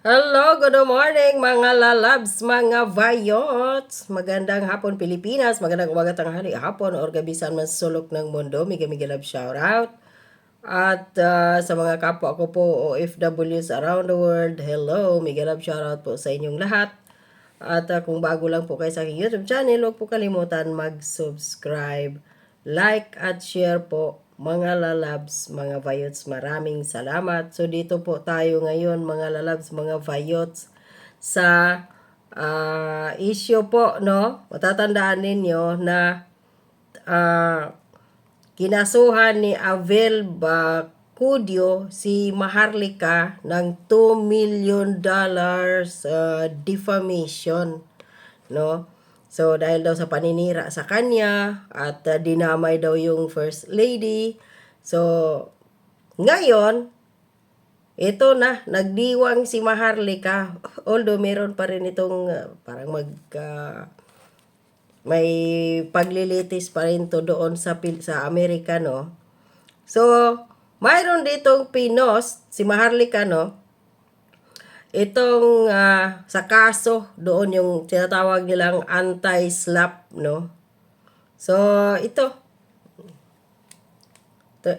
Hello, good morning mga lalabs, mga vayots. Magandang hapon Pilipinas, magandang umaga tanghali hapon or gabi saan man sulok ng mundo. Miga love shout out. At ah, sa mga kapwa ko po OFWs around the world, hello, miga love shout out po sa inyong lahat. At ah, kung bago lang po kayo sa aking YouTube channel, huwag po kalimutan mag-subscribe, like at share po mga lalabs, mga vayots. Maraming salamat. So dito po tayo ngayon mga lalabs, mga vayots sa ah, issue po, no? Matatandaan ninyo na ah, kinasuhan ni Avel Bacudio si Maharlika ng 2 million dollars uh, defamation no so dahil daw sa paninira sa kanya at uh, dinamay daw yung first lady so ngayon ito na nagdiwang si Maharlika although meron pa rin itong uh, parang mag uh, may paglilitis pa rin to doon sa sa Amerika no. So, mayroon ditong Pinos, si Maharlika no. Itong ah, sa kaso doon yung tinatawag nilang anti-slap no. So, ito. ito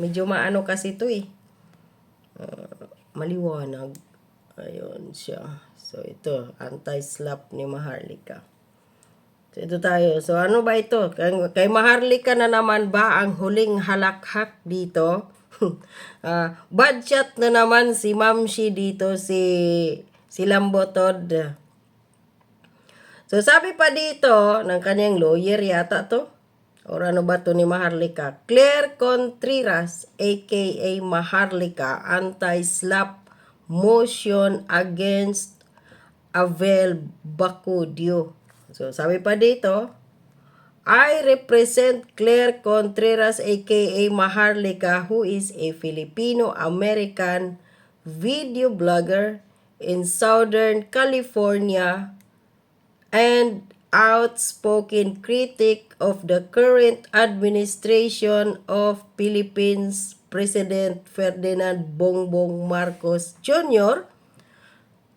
medyo maano kasi ito eh. Ah, maliwanag. Ayun siya. So, ito, anti-slap ni Maharlika. So, ito tayo. So, ano ba ito? Kay, kay Maharlika na naman ba ang huling halakhak dito? Ah, bad shot na naman si Mamshi dito, si, si Lambotod. So, sabi pa dito ng kanyang lawyer yata to. Or ano ba to ni Maharlika? Claire Contreras, aka Maharlika, anti-slap motion against Avel Bacudio. So, sabi pa dito, I represent Claire Contreras aka Maharlika who is a Filipino-American video blogger in Southern California and outspoken critic of the current administration of Philippines President Ferdinand Bongbong Marcos Jr.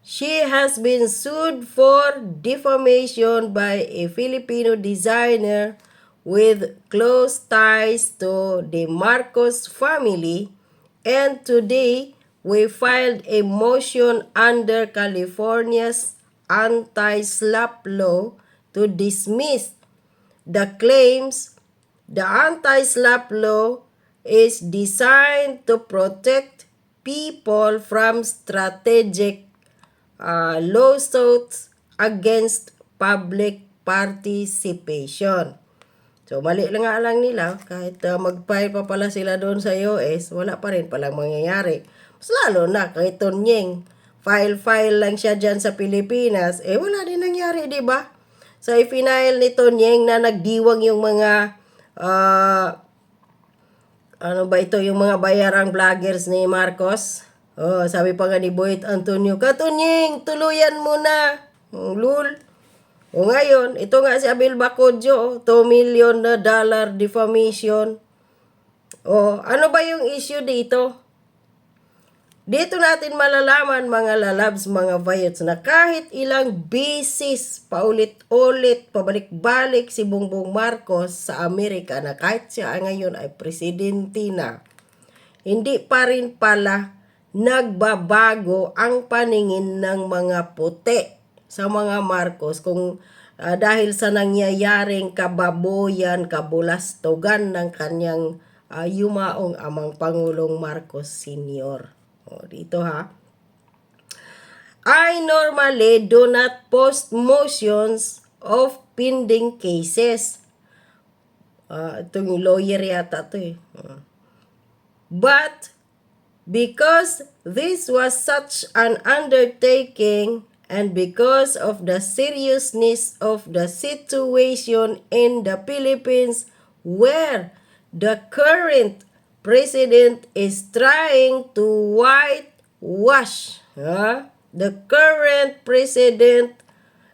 She has been sued for defamation by a Filipino designer with close ties to the Marcos family. And today we filed a motion under California's anti-slap law to dismiss the claims. The anti-slap law is designed to protect people from strategic uh, lawsuits against public participation. So, mali lang nga lang nila, kahit uh, mag-file pa pala sila doon sa US, wala pa rin palang mangyayari. Mas lalo na, kay Tonyeng, file-file lang siya dyan sa Pilipinas, eh wala din nangyari, di ba? So, i-final ni Tonyeng na nagdiwang yung mga, uh, ano ba ito, yung mga bayarang vloggers ni Marcos. Oh, sabi pa nga ni Boyd Antonio, Katunying, tuluyan mo na. Oh, lul. O ngayon, ito nga si Abel Bacodio, 2 million na dollar defamation. O, ano ba yung issue dito? Dito natin malalaman mga lalabs, mga vayots na kahit ilang bisis paulit-ulit, pabalik-balik si Bongbong Marcos sa Amerika na kahit siya ngayon ay presidente na, hindi pa rin pala nagbabago ang paningin ng mga puti sa mga Marcos kung ah, dahil sa nangyayaring kababoyan, kabulastogan ng kanyang ah, yumaong amang Pangulong Marcos Sr. O, dito ha. I normally do not post motions of pending cases. Ah, itong lawyer yata to eh. Ah. But Because this was such an undertaking and because of the seriousness of the situation in the Philippines where the current president is trying to whitewash huh? the current president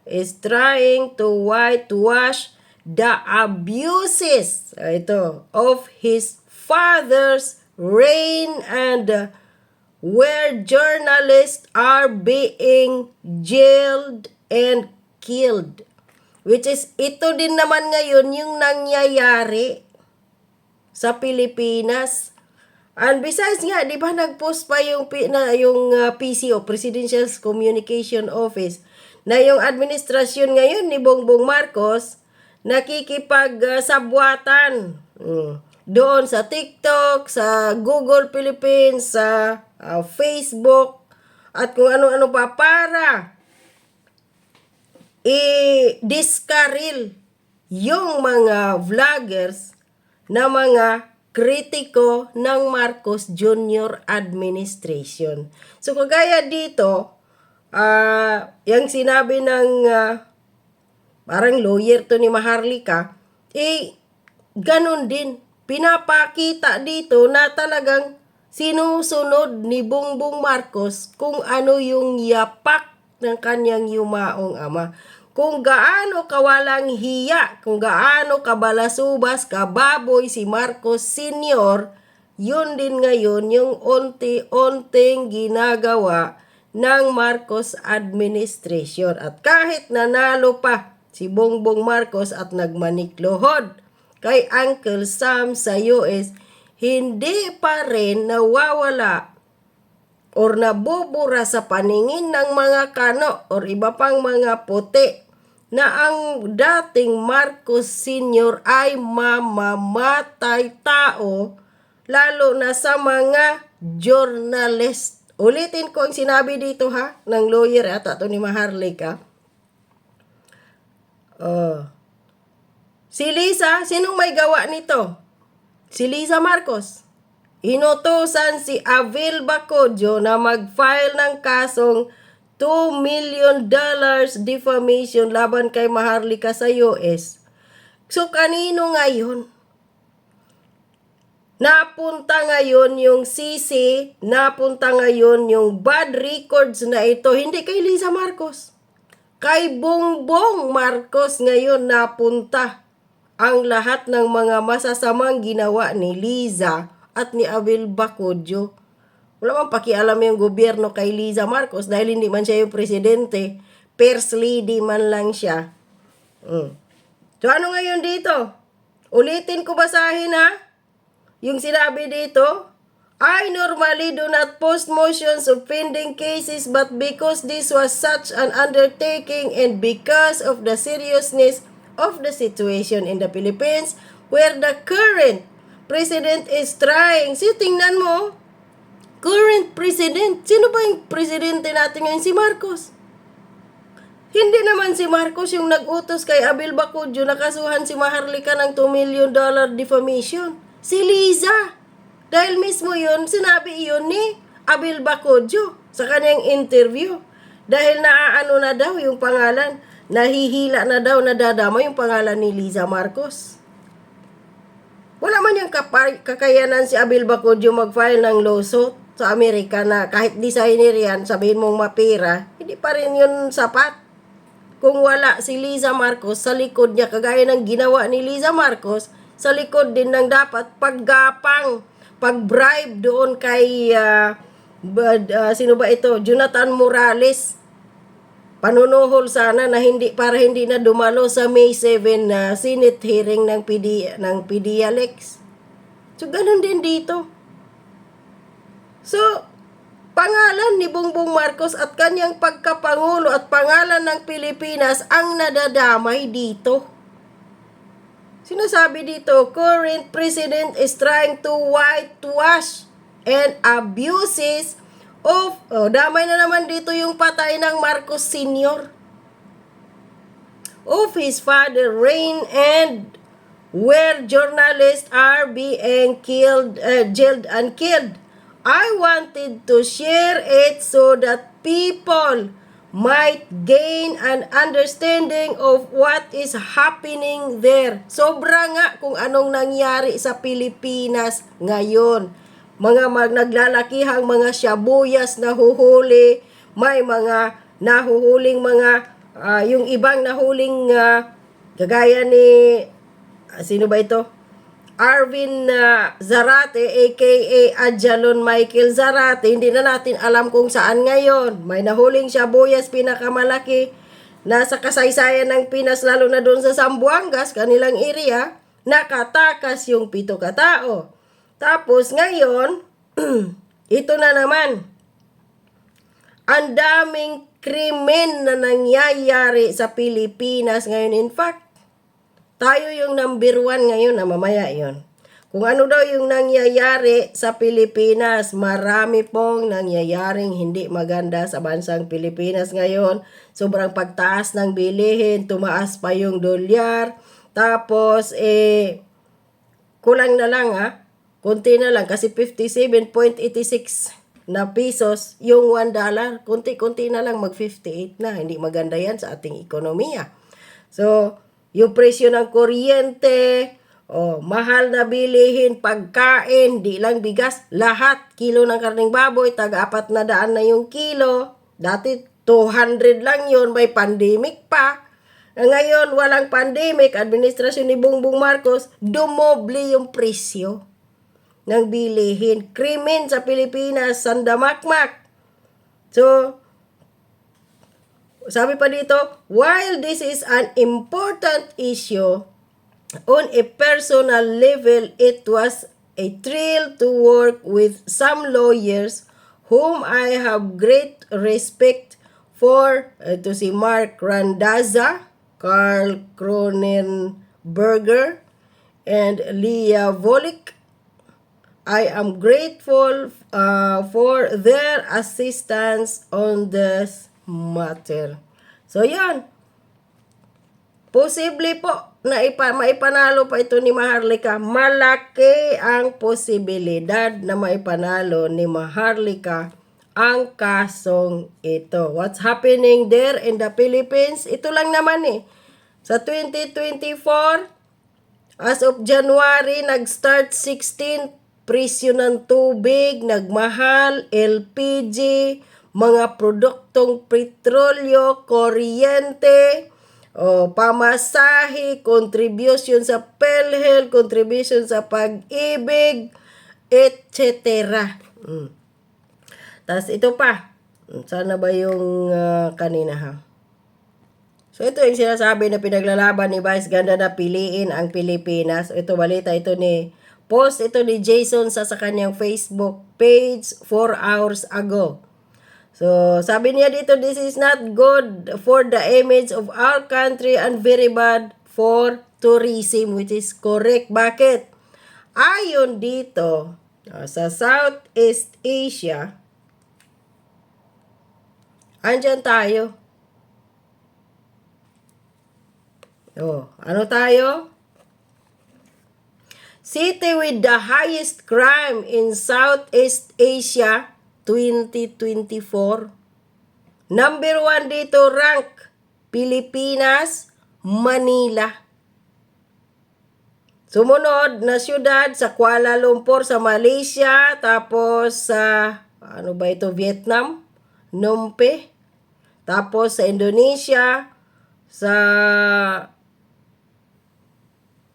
is trying to whitewash the abuses ito of his father's reign and uh, where journalists are being jailed and killed. Which is, ito din naman ngayon yung nangyayari sa Pilipinas. And besides nga, di ba nag-post pa yung, na, yung uh, PCO, Presidential Communication Office, na yung administrasyon ngayon ni Bongbong Marcos, nakikipag-sabwatan doon sa TikTok, sa Google Philippines, sa uh, Facebook, at kung ano-ano pa para i-discarril yung mga vloggers na mga kritiko ng Marcos Jr. administration. So kagaya dito, ah yung sinabi ng ah, parang lawyer to ni Maharlika, eh, ganun din. Pinapakita dito na talagang sinusunod ni Bongbong Marcos kung ano yung yapak ng kanyang yumaong ama. Kung gaano kawalang hiya, kung gaano kabalasubas, kababoy si Marcos Sr., yun din ngayon yung unti-unting ginagawa ng Marcos administration. At kahit nanalo pa si Bongbong Marcos at nagmaniklohod kay Uncle Sam sa US, hindi pa rin nawawala or nabubura sa paningin ng mga kano or iba pang mga puti na ang dating Marcos Sr. ay mamamatay tao lalo na sa mga journalist. Ulitin ko ang sinabi dito ha, ng lawyer ata to ni Maharlika. Oh. Si Lisa, sinong may gawa nito? Si Lisa Marcos. Inutusan si Avil Bacodio na mag-file ng kasong 2 million dollars defamation laban kay Maharlika sa US. So kanino ngayon? Napunta ngayon yung CC, napunta ngayon yung bad records na ito, hindi kay Lisa Marcos. Kay Bongbong Marcos ngayon napunta ang lahat ng mga masasamang ginawa ni Liza at ni Abel Bacodio. Wala man pakialam yung gobyerno kay Liza Marcos dahil hindi man siya yung presidente. First lady man lang siya. Mm. So ano ngayon dito? Ulitin ko basahin ha? Yung sinabi dito, I normally do not post motions of pending cases but because this was such an undertaking and because of the seriousness of the situation in the Philippines where the current president is trying. Si tingnan mo, current president. Sino ba yung presidente natin ngayon? Si Marcos. Hindi naman si Marcos yung nag-utos kay Abel Bacudio na kasuhan si Maharlika ng 2 million dollar defamation. Si Liza. Dahil mismo yun, sinabi iyon ni Abel Bacudio sa kanyang interview. Dahil naaano na daw yung pangalan, nahihila na daw, nadadama yung pangalan ni Liza Marcos. Wala man yung kakayanan si Abel Bacudio mag-file ng lawsuit sa Amerika na kahit designer yan, sabihin mong mapira, hindi pa rin yun sapat. Kung wala si Liza Marcos sa likod niya, kagaya ng ginawa ni Liza Marcos, sa likod din ng dapat paggapang, pag-bribe doon kay, ba- ah, sino ba ito, Jonathan Morales. Panunuhol sana na hindi para hindi na dumalo sa May 7 na Senate hearing ng PD ng PDLX. So ganun din dito. So pangalan ni Bongbong Marcos at kanyang pagkapangulo at pangalan ng Pilipinas ang nadadamay dito. Sinasabi dito, current president is trying to whitewash and abuses of, oh, damay na naman dito yung patay ng Marcos Sr. of his father reign and where journalists are being killed, uh, jailed and killed. I wanted to share it so that people might gain an understanding of what is happening there. Sobra nga kung anong nangyari sa Pilipinas ngayon. Mga naglalakihang mga shabuyas na huhuli, may mga nahuhuling mga ah, yung ibang nahuling ah, kagaya ni ah, sino ba ito? Arvin uh, Zarate, aka Adjalon Michael Zarate, hindi na natin alam kung saan ngayon. May nahuling siya buyas pinakamalaki nasa kasaysayan ng Pinas, lalo na doon sa Sambuangas, kanilang area, nakatakas yung pito katao. Tapos ngayon, ito na naman, ang daming krimen na nangyayari sa Pilipinas ngayon. In fact, tayo yung number one ngayon na mamaya yon. Kung ano daw yung nangyayari sa Pilipinas, marami pong nangyayaring hindi maganda sa bansang Pilipinas ngayon. Sobrang pagtaas ng bilihin, tumaas pa yung dolyar. Tapos, eh, kulang na lang ha. Kunti na lang kasi 57.86 na pesos yung 1 dollar. Kunti-kunti na lang mag 58 na. Hindi maganda yan sa ating ekonomiya. So, yung presyo ng kuryente, oh, mahal na bilihin, pagkain, di lang bigas, lahat, kilo ng karning baboy, taga-apat na daan na yung kilo. Dati 200 lang yon may pandemic pa. Ngayon, walang pandemic, administrasyon ni Bongbong Marcos, dumoble yung presyo ng bilihin. Krimen sa Pilipinas, sandamakmak. So, sabi pa dito, while this is an important issue, on a personal level, it was a thrill to work with some lawyers whom I have great respect for. Ito si Mark Randazza, Carl Cronenberger, and Leah Volick. I am grateful uh, for their assistance on this matter. So, yan. Posible po na ipa, maipanalo pa ito ni Maharlika. Malaki ang posibilidad na maipanalo ni Maharlika ang kasong ito. What's happening there in the Philippines? Ito lang naman eh. Sa 2024, as of January, nag-start 16 presyo ng tubig, nagmahal, LPG, mga produktong petrolyo, kuryente, o pamasahe, contribution sa PhilHealth, contribution sa pag-ibig, etc. Mm. Tapos ito pa. Mm, Sana ba yung ah, kanina ha? So ito yung sinasabi na pinaglalaban ni Vice Ganda na piliin ang Pilipinas. Ito balita ito ni post ito ni Jason sa sa kanyang Facebook page 4 hours ago. So, sabi niya dito, this is not good for the image of our country and very bad for tourism, which is correct. Bakit? Ayon dito, uh, sa Southeast Asia, andyan tayo. Oh, ano tayo? City with the highest crime in Southeast Asia 2024. Number one dito rank Pilipinas, Manila. Sumunod na syudad sa Kuala Lumpur sa Malaysia, tapos sa ano ba ito Vietnam, Nompe, tapos sa Indonesia, sa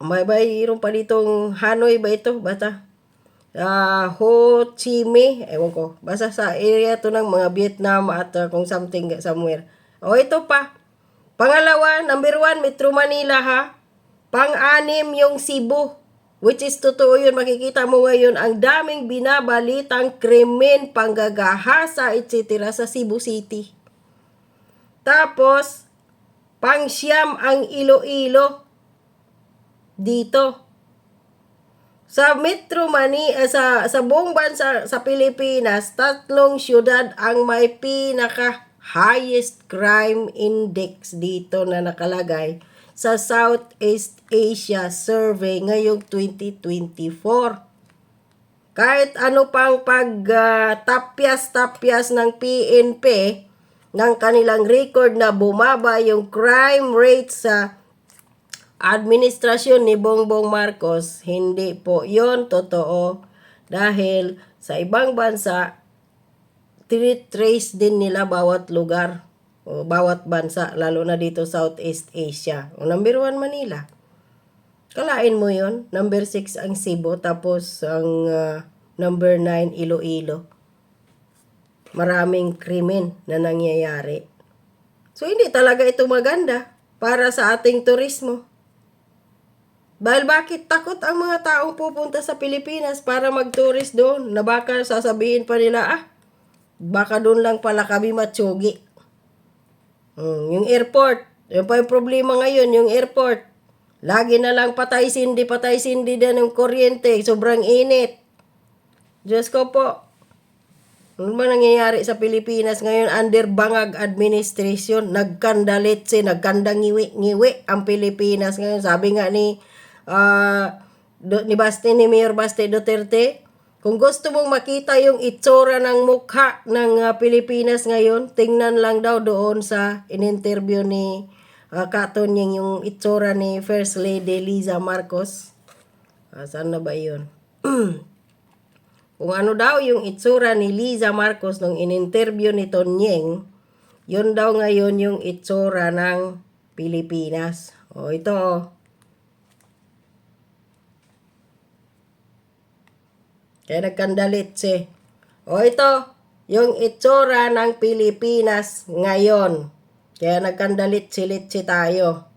may mayroon pa ditong Hanoi ba ito? Basta uh, Ho Chi Minh, ewan ko. Basta sa area to ng mga Vietnam at uh, kung something somewhere. O ito pa. Pangalawa, number one, Metro Manila ha. Pang-anim yung Cebu. Which is totoo yun. Makikita mo ngayon ang daming binabalitang krimen, panggagahasa, etc. sa Cebu City. Tapos, pang-siyam ang Iloilo dito. Sa Metro Manila, sa, sa buong bansa sa Pilipinas, tatlong syudad ang may pinaka highest crime index dito na nakalagay sa Southeast Asia Survey ngayong 2024. Kahit ano pang pag-tapyas-tapyas ng PNP ng kanilang record na bumaba yung crime rate sa administrasyon ni Bongbong Marcos, hindi po yon totoo dahil sa ibang bansa, trace din nila bawat lugar o bawat bansa, lalo na dito Southeast Asia. O number one, Manila. Kalain mo yon Number 6 ang Cebu, tapos ang ah, number 9 Iloilo. Maraming krimen na nangyayari. So, hindi talaga ito maganda para sa ating turismo. Dahil bakit takot ang mga taong pupunta sa Pilipinas para mag-tourist doon na baka sasabihin pa nila, ah, baka doon lang pala kami matsugi. Hmm, yung airport, yun pa yung problema ngayon, yung airport. Lagi na lang patay sindi, patay sindi din yung kuryente, sobrang init. Diyos ko po, ano ba nangyayari sa Pilipinas ngayon under bangag administration? Nagkandalitse, nagkandangiwi-ngiwi ang Pilipinas ngayon. Sabi nga ni, ah, Do- ni Basti, ni Mayor Basti Duterte, kung gusto mong makita yung itsura ng mukha ng ah, Pilipinas ngayon, tingnan lang daw doon sa in-interview ni uh, Katunying yung itsura ni First Lady Liza Marcos. Ah, saan na ba yun? Kung ano daw yung itsura ni Liza Marcos nung in-interview ni Tonyeng, yun daw ngayon yung itsura ng Pilipinas. O ito, Kaya nagkandalit si. O ito, yung itsura ng Pilipinas ngayon. Kaya nagkandalit si tayo.